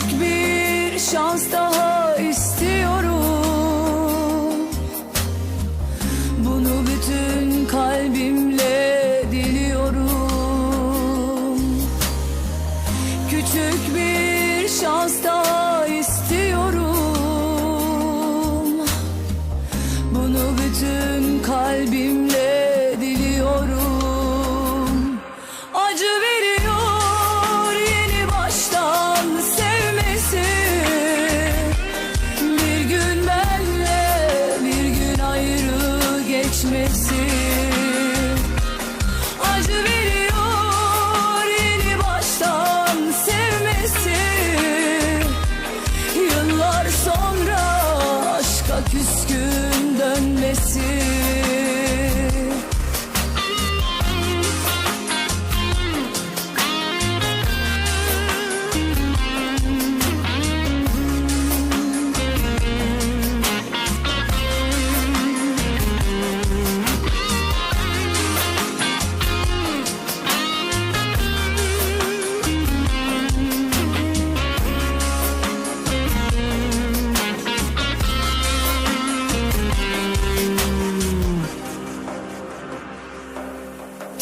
Küçük bir şans daha istiyorum. sensizsin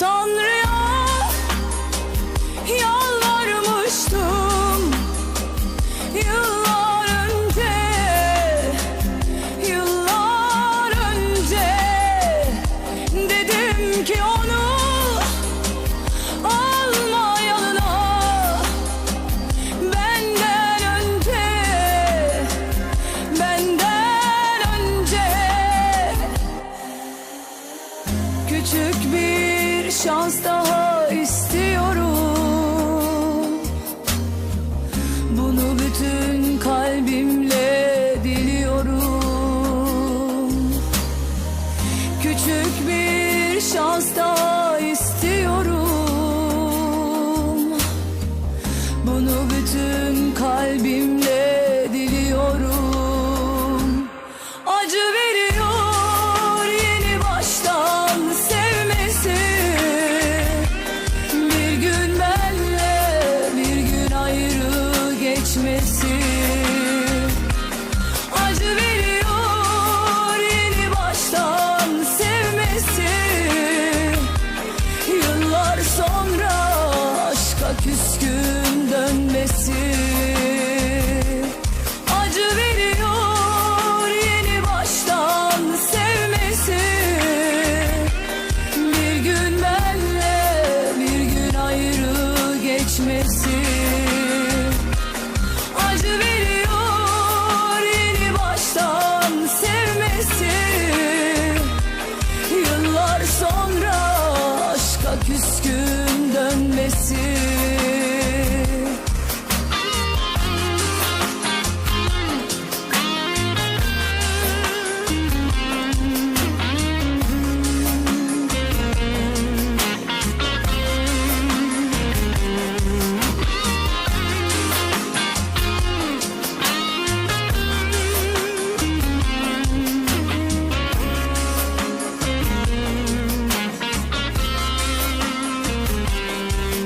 Tanrı'ya yalvarmıştım. Yıllar önce, yıllar önce Dedim ki onu alma yanına. Benden önce, benden önce. Küçük bir şans daha istiyorum. Bunu bütün kalbimle geçmesin.